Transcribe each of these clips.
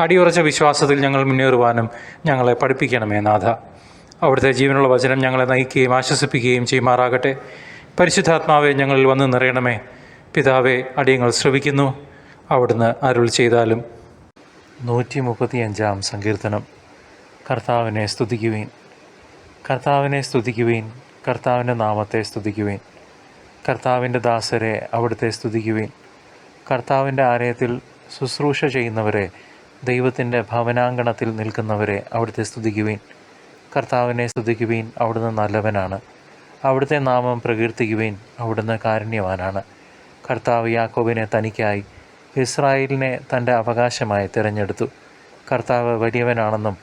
അടിയുറച്ച വിശ്വാസത്തിൽ ഞങ്ങൾ മുന്നേറുവാനും ഞങ്ങളെ പഠിപ്പിക്കണമേ നാഥ. അവിടുത്തെ ജീവനുള്ള വചനം ഞങ്ങളെ നയിക്കുകയും ആശ്വസിപ്പിക്കുകയും ചെയ്യുമാറാകട്ടെ. പരിശുദ്ധാത്മാവെ ഞങ്ങളിൽ വന്ന് നിറയണമേ. പിതാവെ അടിയങ്ങൾ ശ്രവിക്കുന്നു. അവിടുന്ന് അരുൾ ചെയ്താലും. നൂറ്റി മുപ്പത്തിയഞ്ചാം സങ്കീർത്തനം. കർത്താവിനെ സ്തുതിക്കുവീൻ. കർത്താവിനെ സ്തുതിക്കുവീൻ. കർത്താവിന്റെ നാമത്തെ സ്തുതിക്കുവീൻ. കർത്താവിന്റെ ദാസരെ അവിടുത്തെ സ്തുതിക്കുവീൻ. കർത്താവിന്റെ ആലയത്തിൽ ശുശ്രൂഷ ചെയ്യുന്നവരെ ദൈവത്തിന്റെ ഭവനാങ്കണത്തിൽ നിൽക്കുന്നവരെ അവിടുത്തെ സ്തുതിക്കുവീൻ. കർത്താവിനെ സ്തുതിക്കുവീൻ അവിടുന്ന് നല്ലവനാണ്. അവിടുത്തെ നാമം പ്രകീർത്തിക്കുവീൻ അവിടുന്ന് കാരുണ്യവാനാണ്. കർത്താവ് യാക്കോബിനെ തനിക്കായി ഇസ്രായേലിനെ തന്റെ അവകാശമായി തിരഞ്ഞെടുത്തു. കർത്താവ് വലിയവനാണെന്നും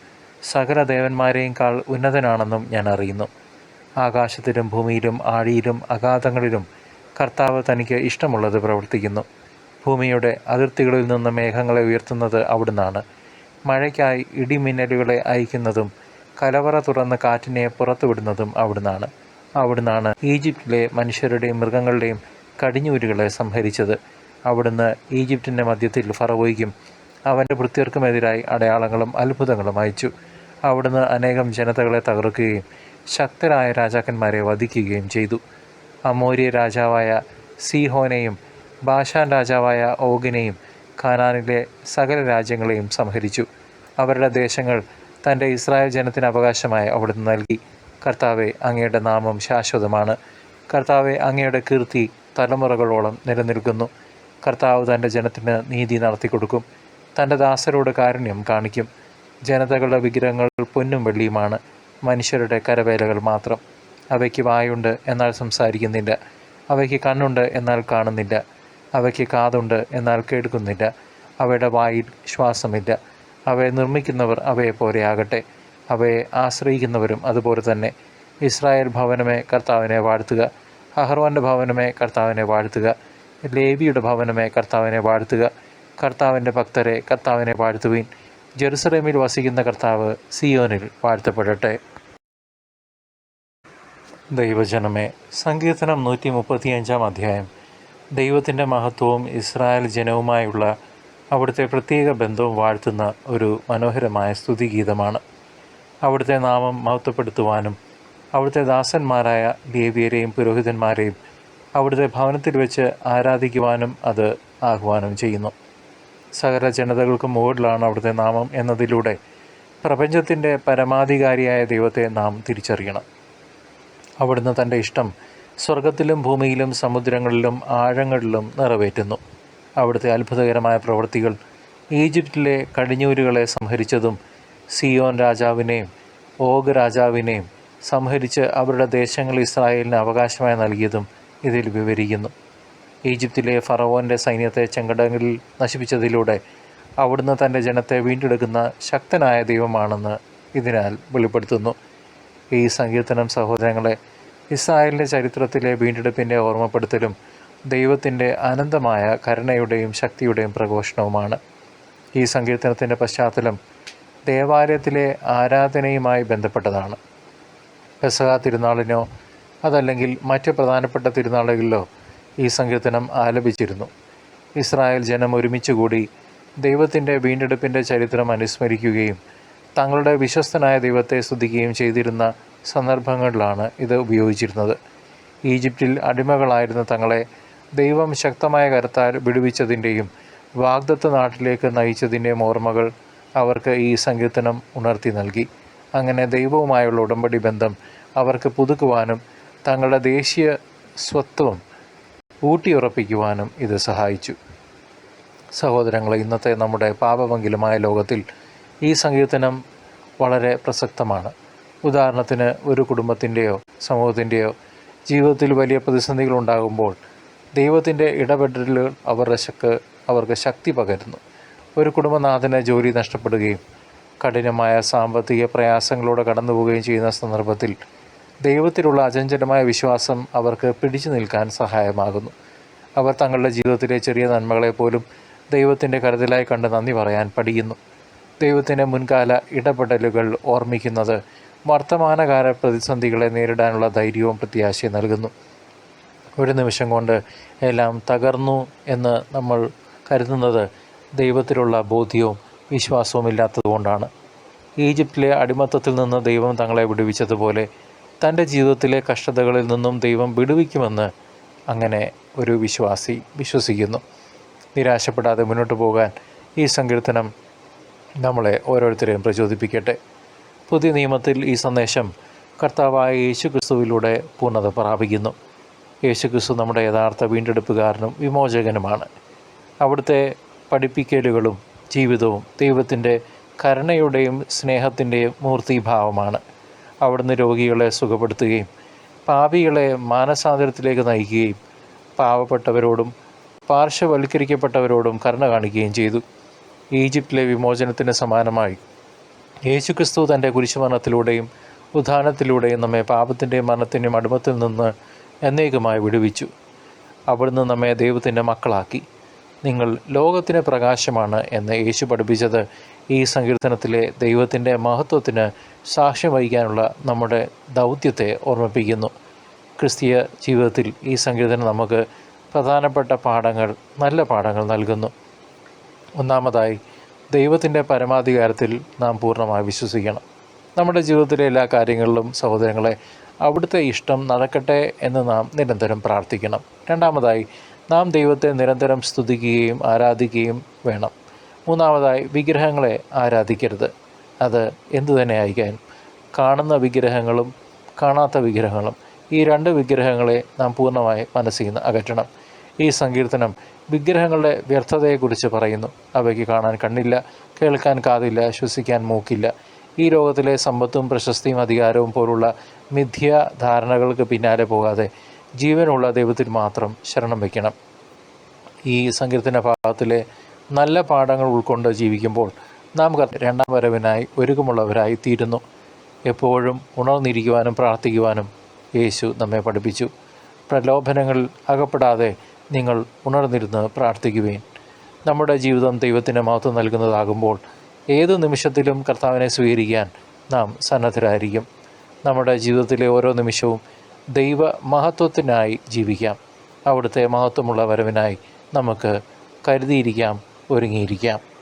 സകല ദേവന്മാരെയും ഉന്നതനാണെന്നും ഞാൻ അറിയുന്നു. ആകാശത്തിലും ഭൂമിയിലും ആഴിയിലും അഗാധങ്ങളിലും കർത്താവ് തനിക്ക് ഇഷ്ടമുള്ളത് പ്രവർത്തിക്കുന്നു. ഭൂമിയുടെ അതിർത്തികളിൽ നിന്ന് മേഘങ്ങളെ ഉയർത്തുന്നത് അവിടുന്നാണ്. മഴയ്ക്കായി ഇടിമിന്നലുകളെ അയക്കുന്നതും കലവറ തുറന്ന് കാറ്റിനെ പുറത്തുവിടുന്നതും അവിടുന്നാണ്. അവിടുന്നാണ് ഈജിപ്തിലെ മനുഷ്യരുടെയും മൃഗങ്ങളുടെയും കടിഞ്ഞൂരുകളെ സംഹരിച്ചത്. അവിടുന്ന് ഈജിപ്തിന്റെ മധ്യത്തിൽ ഫറവോയ്ക്കും അവന്റെ ഭൃത്യർക്കുമെതിരായി അടയാളങ്ങളും അത്ഭുതങ്ങളും അയച്ചു. അവിടുന്ന് അനേകം ജനതകളെ തകർക്കുകയും ശക്തരായ രാജാക്കന്മാരെ വധിക്കുകയും ചെയ്തു. അമോര്യ രാജാവായ സീഹോനെയും ബാഷാൻ രാജാവായ ഓഗിനെയും ഖാനാനിലെ സകല രാജ്യങ്ങളെയും സംഹരിച്ചു. അവരുടെ ദേശങ്ങൾ തന്റെ ഇസ്രായേൽ ജനത്തിന് അവകാശമായി അവിടുന്ന് നൽകി. കർത്താവെ അങ്ങയുടെ നാമം ശാശ്വതമാണ്. കർത്താവെ അങ്ങയുടെ കീർത്തി തലമുറകളോളം നിലനിൽക്കുന്നു. കർത്താവ് തന്റെ ജനത്തിന് നീതി നടത്തി കൊടുക്കും. തന്റെ ദാസരോട് കാരുണ്യം കാണിക്കും. ജനതകളുടെ വിഗ്രഹങ്ങൾ പൊന്നും വെള്ളിയുമാണ്. മനുഷ്യരുടെ കരവേലകൾ മാത്രം. അവയ്ക്ക് വായുണ്ട് എന്നാൽ സംസാരിക്കുന്നില്ല. അവയ്ക്ക് കണ്ണുണ്ട് എന്നാൽ കാണുന്നില്ല. അവയ്ക്ക് കാതുണ്ട് എന്നാൽ കേൾക്കുന്നില്ല അവയുടെ വായിൽ ശ്വാസമില്ല. അവയെ നിർമ്മിക്കുന്നവർ അവയെ പോലെ ആകട്ടെ. അവയെ ആശ്രയിക്കുന്നവരും അതുപോലെ തന്നെ. ഇസ്രായേൽ ഭവനമേ കർത്താവിനെ വാഴ്ത്തുക. അഹർവാന്റെ ഭവനമേ കർത്താവിനെ വാഴ്ത്തുക. ലേവിയുടെ ഭവനമേ കർത്താവിനെ വാഴ്ത്തുക. കർത്താവിന്റെ ഭക്തരെ കർത്താവിനെ വാഴ്ത്തുവീൻ. ജെറുസലേമിൽ വസിക്കുന്ന കർത്താവ് സിയോനിൽ വാഴ്ത്തപ്പെടട്ടെ. ദൈവജനമേ സങ്കീർത്തനം നൂറ്റി മുപ്പത്തിയഞ്ചാം അധ്യായം. ദൈവത്തിന്റെ മഹത്വവും ഇസ്രായേൽ ജനവുമായുള്ള അവിടുത്തെ പ്രത്യേക ബന്ധവും വാഴ്ത്തുന്ന ഒരു മനോഹരമായ സ്തുതിഗീതമാണ്. അവിടുത്തെ നാമം മഹത്വപ്പെടുത്തുവാനും അവിടുത്തെ ദാസന്മാരായ ലേവിയരെയും പുരോഹിതന്മാരെയും അവിടുത്തെ ഭവനത്തിൽ വെച്ച് ആരാധിക്കുവാനും അത് ആഹ്വാനം ചെയ്യുന്നു. സകല ജനതകൾക്ക് മുകളിലാണ് അവിടുത്തെ നാമം എന്നതിലൂടെ പ്രപഞ്ചത്തിന്റെ പരമാധികാരിയായ ദൈവത്തെ നാം തിരിച്ചറിയണം. അവിടുന്ന് തന്റെ ഇഷ്ടം സ്വർഗത്തിലും ഭൂമിയിലും സമുദ്രങ്ങളിലും ആഴങ്ങളിലും നിറവേറ്റുന്നു. അവിടുത്തെ അത്ഭുതകരമായ പ്രവൃത്തികൾ ഈജിപ്തിലെ കടിഞ്ഞൂരുകളെ സംഹരിച്ചതും സിയോൻ രാജാവിനെയും ഓഗ് രാജാവിനെയും സംഹരിച്ച് അവരുടെ ദേശങ്ങൾ ഇസ്രായേലിന് അവകാശമായി നൽകിയതും ഇതിൽ വിവരിക്കുന്നു. ഈജിപ്തിലെ ഫറവോന്റെ സൈന്യത്തെ ചെങ്കടങ്ങളിൽ നശിപ്പിച്ചതിലൂടെ അവിടുന്ന് തന്റെ ജനത്തെ വീണ്ടെടുക്കുന്ന ശക്തനായ ദൈവമാണെന്ന് ഇതിനാൽ വെളിപ്പെടുത്തുന്നു. ഈ സങ്കീർത്തനം സഹോദരങ്ങളെ ഇസ്രായേലിന്റെ ചരിത്രത്തിലെ വീണ്ടെടുപ്പിന്റെ ഓർമ്മപ്പെടുത്തലും ദൈവത്തിന്റെ അനന്തമായ കരുണയുടെയും ശക്തിയുടെയും പ്രഘോഷണവുമാണ്. ഈ സങ്കീർത്തനത്തിന്റെ പശ്ചാത്തലം ദേവാലയത്തിലെ ആരാധനയുമായി ബന്ധപ്പെട്ടതാണ്. പെസഹ തിരുനാളിനോ അതല്ലെങ്കിൽ മറ്റ് പ്രധാനപ്പെട്ട തിരുനാളുകളിലോ ഈ സങ്കീർത്തനം ആലപിച്ചിരുന്നു. ഇസ്രായേൽ ജനം ഒരുമിച്ച് കൂടി ദൈവത്തിന്റെ വീണ്ടെടുപ്പിന്റെ ചരിത്രം അനുസ്മരിക്കുകയും തങ്ങളുടെ വിശ്വസ്തനായ ദൈവത്തെ സ്തുതിക്കുകയും ചെയ്തിരുന്ന സന്ദർഭങ്ങളിലാണ് ഇത് ഉപയോഗിച്ചിരുന്നത്. ഈജിപ്തിൽ അടിമകളായിരുന്ന തങ്ങളെ ദൈവം ശക്തമായ കരത്താൽ വിടുവിച്ചതിന്റെയും വാഗ്ദത്ത നാട്ടിലേക്ക് നയിച്ചതിന്റെയും ഓർമ്മകൾ അവർക്ക് ഈ സങ്കീർത്തനം ഉണർത്തി നൽകി. അങ്ങനെ ദൈവവുമായുള്ള ഉടമ്പടി ബന്ധം അവർക്ക് പുതുക്കുവാനും തങ്ങളുടെ ദേശീയ സ്വത്വം ഊട്ടിയുറപ്പിക്കുവാനും ഇത് സഹായിച്ചു. സഹോദരങ്ങളെ ഇന്നത്തെ നമ്മുടെ പാപമെങ്കിലുമായ ലോകത്തിൽ ഈ സങ്കീർത്തനം വളരെ പ്രസക്തമാണ്. ഉദാഹരണത്തിന് ഒരു കുടുംബത്തിന്റെയോ സമൂഹത്തിന്റെയോ ജീവിതത്തിൽ വലിയ പ്രതിസന്ധികൾ ഉണ്ടാകുമ്പോൾ ദൈവത്തിന്റെ ഇടപെടലുകൾ അവരുടെ ശക്ക് അവർക്ക് ശക്തി പകരുന്നു. ഒരു കുടുംബനാഥന് ജോലി നഷ്ടപ്പെടുകയും കഠിനമായ സാമ്പത്തിക പ്രയാസങ്ങളോടെ കടന്നു പോവുകയും ചെയ്യുന്ന സന്ദർഭത്തിൽ ദൈവത്തിലുള്ള അചഞ്ചലമായ വിശ്വാസം അവർക്ക് പിടിച്ചു നിൽക്കാൻ സഹായമാകുന്നു. അവർ തങ്ങളുടെ ജീവിതത്തിലെ ചെറിയ നന്മകളെ പോലും ദൈവത്തിന്റെ കരുതലായി കണ്ട് നന്ദി പറയാൻ പഠിക്കുന്നു. ദൈവത്തിന്റെ മുൻകാല ഇടപെടലുകൾ ഓർമ്മിക്കുന്നത് വർത്തമാനകാല പ്രതിസന്ധികളെ നേരിടാനുള്ള ധൈര്യവും പ്രത്യാശയും നൽകുന്നു. ഒരു നിമിഷം കൊണ്ട് എല്ലാം തകർന്നു എന്ന് നമ്മൾ കരുതുന്നത് ദൈവത്തിലുള്ള ബോധ്യവും വിശ്വാസവും ഇല്ലാത്തതുകൊണ്ടാണ്. ഈജിപ്തിലെ അടിമത്തത്തിൽ നിന്ന് ദൈവം തങ്ങളെ വിടുവിച്ചതുപോലെ തന്റെ ജീവിതത്തിലെ കഷ്ടതകളിൽ നിന്നും ദൈവം വിടുവിക്കുമെന്ന് അങ്ങനെ ഒരു വിശ്വാസി വിശ്വസിക്കുന്നു. നിരാശപ്പെടാതെ മുന്നോട്ട് പോകാൻ ഈ സങ്കീർത്തനം നമ്മളെ ഓരോരുത്തരെയും പ്രചോദിപ്പിക്കട്ടെ. പുതിയ നിയമത്തിൽ ഈ സന്ദേശം കർത്താവായ യേശു ക്രിസ്തുവിലൂടെ പൂർണത പ്രാപിക്കുന്നു. യേശു ക്രിസ്തു നമ്മുടെ യഥാർത്ഥ വീണ്ടെടുപ്പുകാരനും വിമോചകനുമാണ്. അവിടുത്തെ പഠിപ്പിക്കലുകളും ജീവിതവും ദൈവത്തിന്റെ കരുണയുടെയും സ്നേഹത്തിന്റെയും മൂർത്തിഭാവമാണ്. അവിടുന്ന് രോഗികളെ സുഖപ്പെടുത്തുകയും പാപികളെ മാനസാന്തരത്തിലേക്ക് നയിക്കുകയും പാവപ്പെട്ടവരോടും പാർശ്വവൽക്കരിക്കപ്പെട്ടവരോടും കരുണ കാണിക്കുകയും ചെയ്തു. ഈജിപ്തിലെ വിമോചനത്തിന് സമാനമായി യേശുക്രിസ്തു തന്റെ കുരിശുമരണത്തിലൂടെയും ഉദാഹരണത്തിലൂടെയും നമ്മെ പാപത്തിന്റെയും മരണത്തിന്റെയും അടിമത്തിൽ നിന്ന് എന്നേക്കുമായി വിടുവിച്ചു. അവിടുന്ന് നമ്മെ ദൈവത്തിന്റെ മക്കളാക്കി. നിങ്ങൾ ലോകത്തിന് പ്രകാശമാണ് എന്ന് യേശു പഠിപ്പിച്ചത്. ഈ സങ്കീർത്തനത്തിലെ ദൈവത്തിന്റെ മഹത്വത്തിന് സാക്ഷ്യം വഹിക്കാനുള്ള നമ്മുടെ ദൗത്യത്തെ ഓർമ്മിപ്പിക്കുന്നു. ക്രിസ്തീയ ജീവിതത്തിൽ ഈ സങ്കീർത്തനം നമുക്ക് പ്രധാനപ്പെട്ട പാഠങ്ങൾ നല്ല പാഠങ്ങൾ നൽകുന്നു. ഒന്നാമതായി ദൈവത്തിന്റെ പരമാധികാരത്തിൽ നാം പൂർണമായി വിശ്വസിക്കണം. നമ്മുടെ ജീവിതത്തിലെ എല്ലാ കാര്യങ്ങളിലും സഹോദരങ്ങളെ അവിടുത്തെ ഇഷ്ടം നടക്കട്ടെ എന്ന് നാം നിരന്തരം പ്രാർത്ഥിക്കണം. രണ്ടാമതായി നാം ദൈവത്തെ നിരന്തരം സ്തുതിക്കുകയും ആരാധിക്കുകയും വേണം. മൂന്നാമതായി വിഗ്രഹങ്ങളെ ആരാധിക്കരുത്. അത് എന്തു തന്നെ ആയിക്കാനും കാണുന്ന വിഗ്രഹങ്ങളും കാണാത്ത വിഗ്രഹങ്ങളും ഈ രണ്ട് വിഗ്രഹങ്ങളെ നാം പൂർണമായി മനസ്സിൽ നിന്ന് അകറ്റണം. ഈ സങ്കീർത്തനം വിഗ്രഹങ്ങളുടെ വ്യർത്ഥതയെക്കുറിച്ച് പറയുന്നു. അവയ്ക്ക് കാണാൻ കണ്ണില്ല കേൾക്കാൻ കാതില്ല ശ്വസിക്കാൻ മൂക്കില്ല. ഈ ലോകത്തിലെ സമ്പത്തും പ്രശസ്തിയും അധികാരവും പോലുള്ള മിഥ്യ ധാരണകൾക്ക് പിന്നാലെ പോകാതെ ജീവനുള്ള ദൈവത്തിൽ മാത്രം ശരണം വയ്ക്കണം. ഈ സങ്കീർത്തന ഭാഗത്തിലെ നല്ല പാഠങ്ങൾ ഉൾക്കൊണ്ട് ജീവിക്കുമ്പോൾ നാം രണ്ടാം വരവിനായി ഒരുക്കമുള്ളവരായി തീരുന്നു എപ്പോഴും ഉണർന്നിരിക്കുവാനും പ്രാർത്ഥിക്കുവാനും യേശു നമ്മെ പഠിപ്പിച്ചു. പ്രലോഭനങ്ങളിൽ അകപ്പെടാതെ നിങ്ങൾ ഉണർന്നിരുന്ന് പ്രാർത്ഥിക്കുവേൻ. നമ്മുടെ ജീവിതം ദൈവത്തിന് മഹത്വം നൽകുന്നതാകുമ്പോൾ ഏത് നിമിഷത്തിലും കർത്താവിനെ സ്വീകരിക്കാൻ നാം സന്നദ്ധരായിരിക്കും. നമ്മുടെ ജീവിതത്തിലെ ഓരോ നിമിഷവും ദൈവ മഹത്വത്തിനായി ജീവിക്കാം. അവിടുത്തെ മഹത്വമുള്ള വരവിനായി നമുക്ക് കരുതിയിരിക്കാം ഒരുങ്ങിയിരിക്കാം.